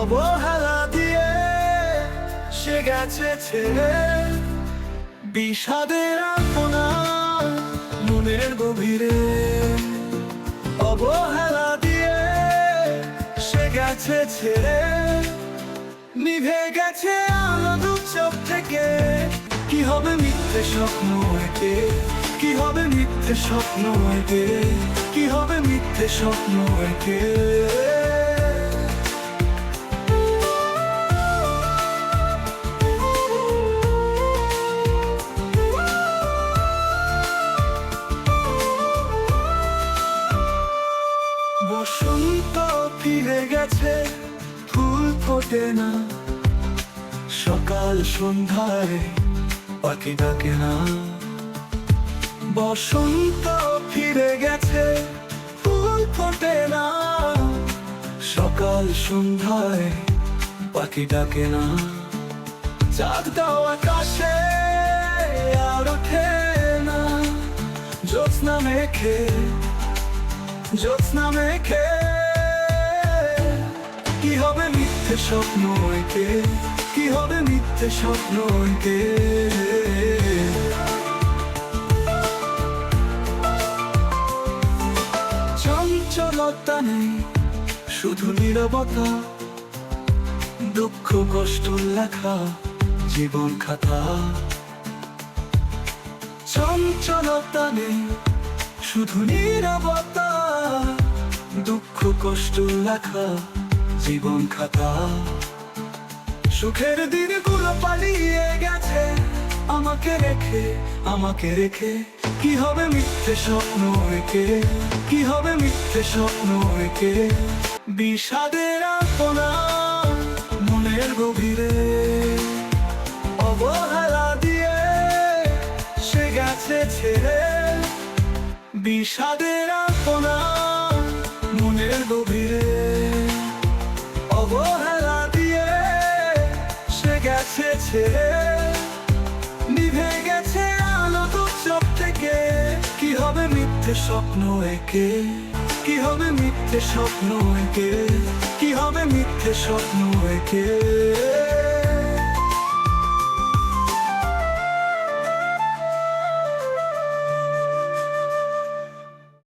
অবহেলা দিয়ে সে গেছে ছেড়ে। বিষাদের আপনা মনের গভীরে অবহেলা দিয়ে সে গেছে ছেড়ে। নিভে গেছে আলো চোখ থেকে, কি হবে মিথ্যে স্বপ্ন একে? কি হবে মিথ্যে স্বপ্ন একে? কি হবে মিথ্যে স্বপ্ন একে? বসন্ত ফিরে গেছে, ফুল ফোটে না। সকাল সন্ধ্যায় পাখি ডাকে না। বসন্ত ফিরে গেছে, ফুল ফোটে না। সকাল সন্ধ্যায় পাখি ডাকে না। চাঁদ দাও আকাশে আর ওঠে না। জ্যোৎস্না মেখে জ্যোৎস্না মেখে কি হবে মিথ্যে স্বপ্ন একে? কি হবে মিথ্যে স্বপ্ন একে? চঞ্চলতা নেই, শুধু নীরবতা। দুঃখ, কষ্ট, লেখা, জীবন খাতা। চঞ্চলতা নেই, শুধু নীরবতা। দুঃখ, কষ্ট, লেখা, জীবন খাতা। সুখের দিনগুলো পালিয়ে গেছে আমাকে রেখে আমাকে রেখে। কি হবে মিথ্যে স্বপ্ন একে? কি হবে মিথ্যে স্বপ্ন একে? বিষাদের আপনা মনের গভীরে। অবহেলা দিয়ে সে গেছে ছেড়ে। বিষাদের আপনা মনের গভীরে। অবহেলা দিয়ে সে গেছে ছেড়ে। মিথ্যে স্বপ্ন একে? কি হবে মিথ্যে স্বপ্ন একে? কি হবে মিথ্যে স্বপ্ন একে?